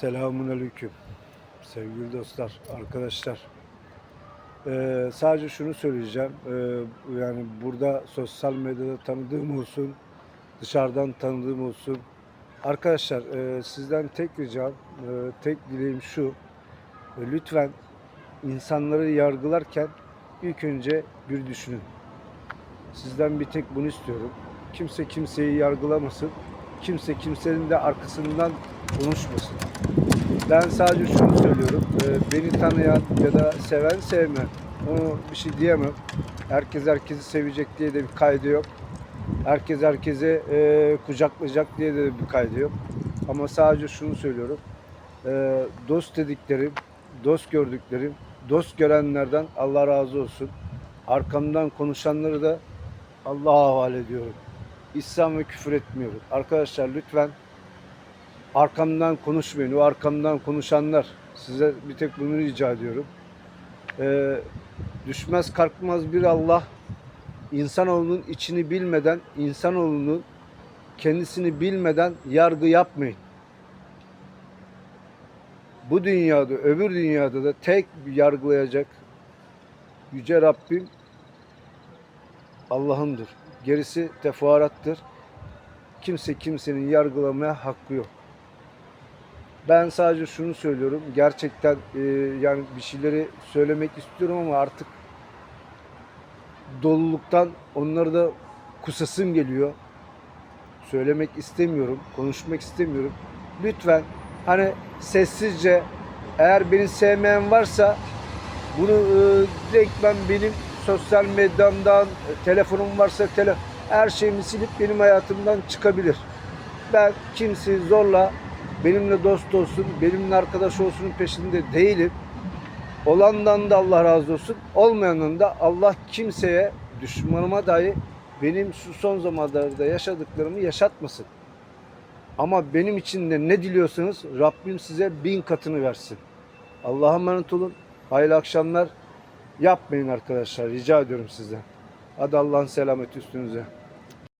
Selamun Aleyküm. Sevgili dostlar, arkadaşlar. Ee, sadece şunu söyleyeceğim. Ee, yani burada sosyal medyada tanıdığım olsun, dışarıdan tanıdığım olsun. Arkadaşlar e, sizden tek ricam, e, tek dileğim şu. E, lütfen insanları yargılarken ilk önce bir düşünün. Sizden bir tek bunu istiyorum. Kimse kimseyi yargılamasın. Kimse kimsenin de arkasından konuşmasın. Ben sadece şunu söylüyorum. e, Beni tanıyan ya da seven sevmeyen onu bir şey diyemem. Herkes herkesi sevecek diye de bir kaydı yok. Herkes herkese e, kucaklayacak diye de bir kaydı yok. Ama sadece şunu söylüyorum. E, dost dediklerim, dost gördüklerim, dost görenlerden Allah razı olsun. Arkamdan konuşanları da Allah'a havale ediyorum. İslam ve küfür etmiyorum. Arkadaşlar lütfen arkamdan konuşmayın. O arkamdan konuşanlar size bir tek bunu rica ediyorum. Ee, düşmez kalkmaz bir Allah insanoğlunun içini bilmeden, insanoğlunun kendisini bilmeden yargı yapmayın. Bu dünyada, öbür dünyada da tek yargılayacak Yüce Rabbim Allah'ındır. Gerisi tefuarattır. Kimse kimsenin yargılamaya hakkı yok. Ben sadece şunu söylüyorum. Gerçekten e, yani bir şeyleri söylemek istiyorum ama artık doluluktan onları da kusasım geliyor. Söylemek istemiyorum, konuşmak istemiyorum. Lütfen hani sessizce eğer beni sevmeyen varsa bunu e, direkt ben benim sosyal medyamdan, e, telefonum varsa tele, her şeyimi silip benim hayatımdan çıkabilir. Ben kimseyi zorla benimle dost olsun, benimle arkadaş olsun peşinde değilim. Olandan da Allah razı olsun, olmayandan da Allah kimseye, düşmanıma dahi benim şu son zamanlarda yaşadıklarımı yaşatmasın. Ama benim için de ne diliyorsanız Rabbim size bin katını versin. Allah'a emanet olun. Hayırlı akşamlar. Yapmayın arkadaşlar. Rica ediyorum sizden. Hadi Allah'ın selameti üstünüze.